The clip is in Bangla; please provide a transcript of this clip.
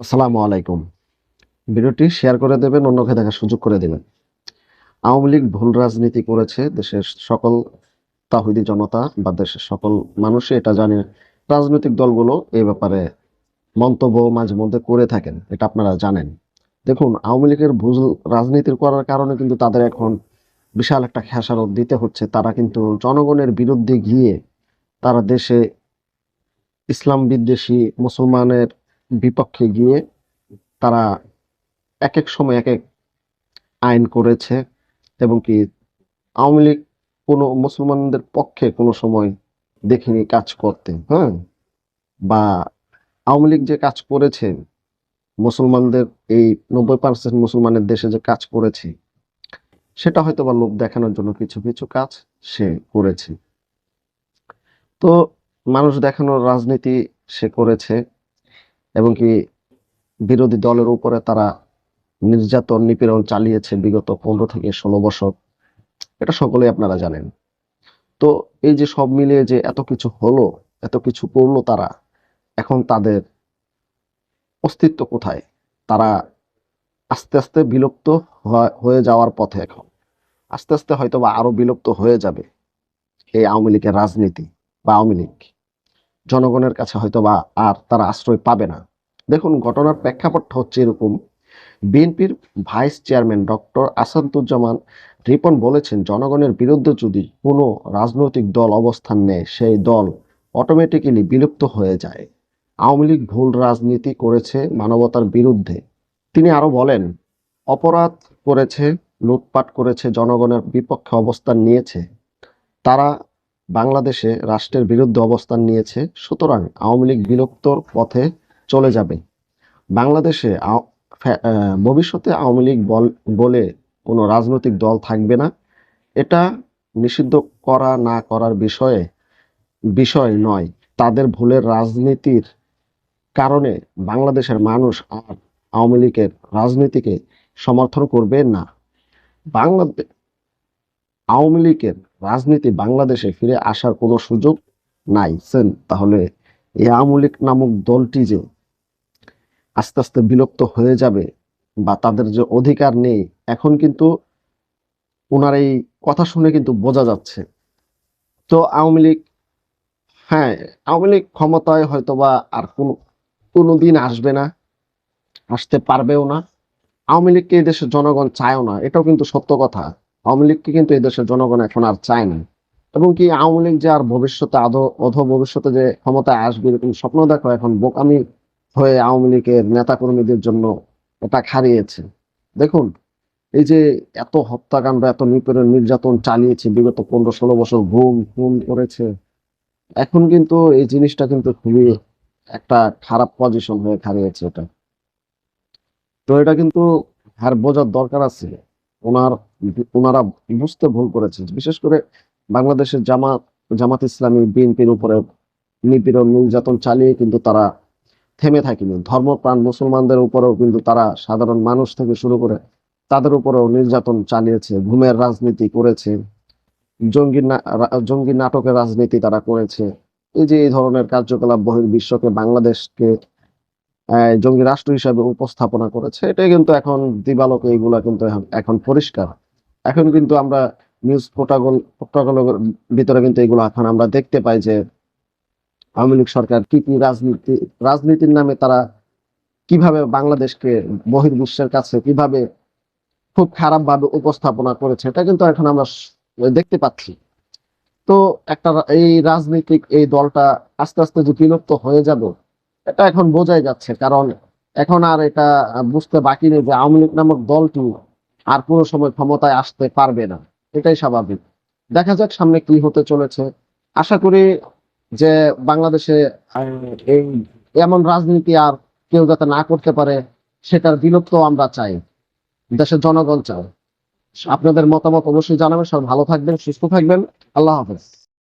আসসালামু আলাইকুম। ভিডিওটি শেয়ার করে দেবেন, অন্যকে দেখার সুযোগ করে দেবেন। আওয়ামী লীগ ভুল রাজনীতি করেছে, দেশের সকল তাহিদি জনতা বা দেশের সকল মানুষই এটা জানে। রাজনৈতিক দলগুলো এই ব্যাপারে মন্তব্য মাঝে মধ্যে করে থাকেন, এটা আপনারা জানেন। দেখুন, আওয়ামী লীগের ভুল রাজনীতি করার কারণে কিন্তু তাদের এখন বিশাল একটা খেসারত দিতে হচ্ছে। তারা কিন্তু জনগণের বিরুদ্ধে গিয়ে তারা দেশে ইসলাম বিদ্বেষী, মুসলমানের বিপক্ষে গিয়ে তারা এক এক সময় এক এক আইন করেছে এবং কি আওয়ামী লীগ কোনো মুসলমানদের পক্ষে কোনো সময় দেখিনি কাজ করতে হ্যাঁ? বা আওয়ামী লীগ যে কাজ করেছে, মুসলমানদের এই নব্বই পার্সেন্ট মুসলমানের দেশে যে কাজ করেছে, সেটা হয়তো বা লোক দেখানোর জন্য কিছু কিছু কাজ সে করেছে। তো মানুষ দেখানোর রাজনীতি সে করেছে। এবং কি বিরোধী দলের উপরে তারা নির্যাতন, নিপীড়ন চালিয়েছে বিগত পনেরো থেকে ষোলো বছর। এটা সকলেই আপনারা জানেন। তো এই যে সব মিলিয়ে যে এত কিছু হলো, এত কিছু করল তারা, এখন তাদের অস্তিত্ব কোথায়? তারা আস্তে আস্তে বিলুপ্ত হয়- যাওয়ার পথে এখন। আস্তে আস্তে হয়তো বা আরও বিলুপ্ত হয়ে যাবে এই আওয়ামী লীগের রাজনীতি বা আওয়ামী লীগ। জনগণের কাছে হয়তো বা আর তারা আশ্রয় পাবে না। দেখুন, ঘটনার প্রেক্ষাপটটা হচ্ছে এরকম। বিএনপির vice chairman doctor Asaduzzaman Ripon বলেছেন, জনগণের বিরুদ্ধে যদি কোনো রাজনৈতিক দল অবস্থান নেয়, সেই দল অটোমেটিক্যালি বিলুপ্ত হয়ে যায়। আওয়ামী লীগ ভুল রাজনীতি করেছে মানবতার বিরুদ্ধে। তিনি আরও বলেন, অপরাধ করেছে, লুটপাট করেছে, জনগণের বিপক্ষে অবস্থান নিয়েছে। তারা বাংলাদেশে রাষ্ট্রের বিরুদ্ধে অবস্থান নিয়েছে, সুতরাং আওয়ামী লীগ বিলুপ্তর পথে চলে যাবে। বাংলাদেশে ভবিষ্যতে আওয়ামী লীগ বলে কোনো রাজনৈতিক দল থাকবে না। এটা নিষিদ্ধ করা না করার বিষয়ে, বিষয় নয়। তাদের ভুলের রাজনীতির কারণে বাংলাদেশের মানুষ আর আওয়ামী লীগের রাজনীতিকে সমর্থন করবে না। বাংলাদেশ আওয়ামী লীগের রাজনীতি বাংলাদেশে ফিরে আসার কোনো সুযোগ নাই, সেন। তাহলে এই আওয়ামী লীগ নামক দলটি যে আস্তে আস্তে বিলুপ্ত হয়ে যাবে বা তাদের যে অধিকার নেই, এখন কিন্তু ওনার এই কথা শুনে কিন্তু বোঝা যাচ্ছে। তো আওয়ামী লীগ হ্যাঁ আওয়ামী লীগ ক্ষমতায় হয়তোবা আর কোনো, কোনোদিন আসবে না, আসতে পারবেও না। আওয়ামী লীগকে এই দেশের জনগণ চায়ও না, এটাও কিন্তু সত্য কথা। আওয়ামী লীগকে কিন্তু এই দেশের জনগণ এখন আর চায় না। এবং কি আওয়ামী লীগ যে আর ভবিষ্যতে আদৌ, অধ ভবিষ্যতে যে ক্ষমতায় আসবে এরকম স্বপ্ন দেখো, এখন বোকামি হয়ে আওয়ামী লীগের নেতাকর্মীদের জন্য এটা হারিয়েছে দেখুন, এই যে এত হত্যাকাণ্ড, এত নিপীড়ন নির্যাতন চালিয়েছে, বিগত পনেরো ষোলো বছর ঘুম খুন করেছে। এখন কিন্তু এই জিনিসটা কিন্তু খুবই একটা খারাপ পজিশন হয়ে হারিয়েছে এটা। তো এটা কিন্তু আর বোঝার দরকার আছে। ওনার ওনারা বুঝতে ভুল করেছে বিশেষ করে বাংলাদেশের জামাত জামাত ইসলামী বিএনপির উপরে নিপীড়ন নির্যাতন চালিয়ে কিন্তু তারা থেমে থাকেনি। ধর্মপ্রাণ মুসলমানদের উপরেও কিন্তু তারা সাধারণ মানুষ থেকে শুরু করে তাদের উপরেও নির্যাতন চালিয়েছে ঘুমের রাজনীতি করেছে জঙ্গি জঙ্গি নাটকের রাজনীতি তারা করেছে। এই যে এই ধরনের কার্যকলাপ বহির্বিশ্বকে বাংলাদেশকে আহ, জঙ্গি রাষ্ট্র হিসাবে উপস্থাপনা করেছে। এটাই কিন্তু এখন দিবালোকে এইগুলা কিন্তু এখন- পরিষ্কার। এখন কিন্তু আমরা নিউজ প্রোটোকল প্রোটোকলের ভিতরে কিন্তু এগুলো এখন আমরা দেখতে পাই যে আওয়ামী লীগ সরকার কি কি রাজনীতি, রাজনীতির নামে তারা কীভাবে বাংলাদেশকে বহির্বিশ্বের কাছে কীভাবে খুব খারাপ ভাবে উপস্থাপনা করেছে, এটা কিন্তু এখন আমরা দেখতে পাচ্ছি। তো একটা এই রাজনৈতিক এই দলটা আস্তে আস্তে যে বিলুপ্ত হয়ে যাবে এটা এখন বোঝাই যাচ্ছে, কারণ এখন আর এটা বুঝতে বাকি নেই যে আওয়ামী লীগ নামক দলটি আর কোনো সময় ক্ষমতায় আসতে পারবে না। এটাই স্বাভাবিক। দেখা যাক সামনে কি হতে চলেছে। আশা করি যে বাংলাদেশে এই এমন রাজনীতি আর কেউ যাতে না করতে পারে, সেটার বিলুপ্ত আমরা চাই। দেশের জনগণ চায় আপনাদের মতামত অবশ্যই জানাবেন। সব ভালো থাকবেন, সুস্থ থাকবেন। আল্লাহ হাফেজ।